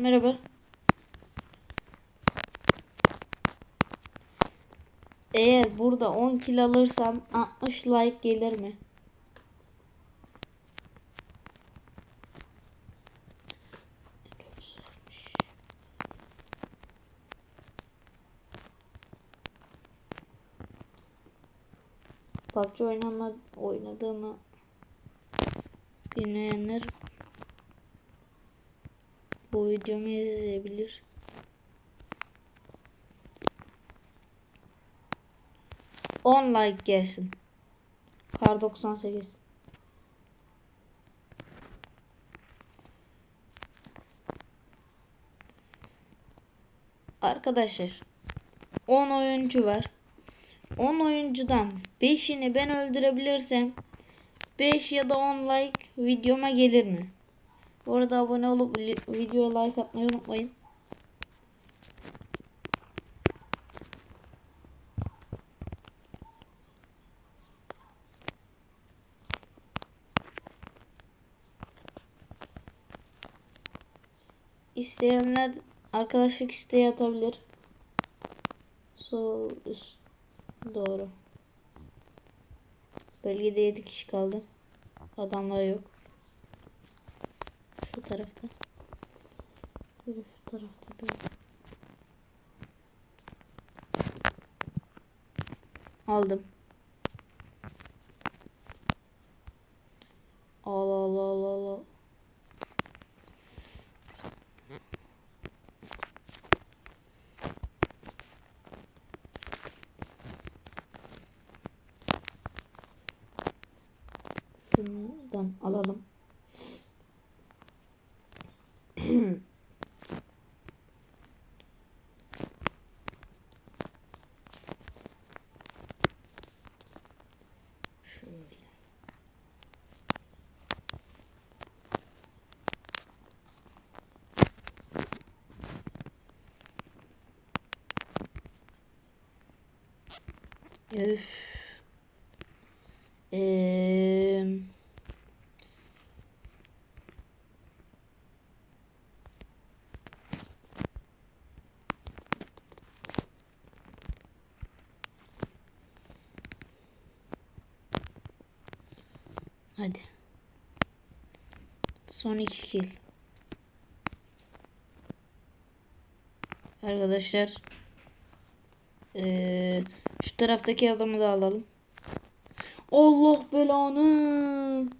merhaba. Eğer burada 10 kill alırsam 60 like gelir mi? PUBG oynama oynadığımı bilmeyenler bu videomu izleyebilir. On like gelsin. Kar 98. Arkadaşlar 10 oyuncu var. 10 oyuncudan 5'ini ben öldürebilirsem 5 ya da 10 like videoma gelir mi? Bu arada abone olup videoya like atmayı unutmayın. İsteyenler arkadaşlık isteği atabilir. Sol üst doğru. Bölgede 7 kişi kaldı. Adamlar yok. Şu tarafta. Böyle şu tarafta böyle. Aldım. Al al al al al. Şundan alalım. Öf. Eee Hadi. Son iki kill. Arkadaşlar. Eee şu taraftaki adamı da alalım. Allah belanı.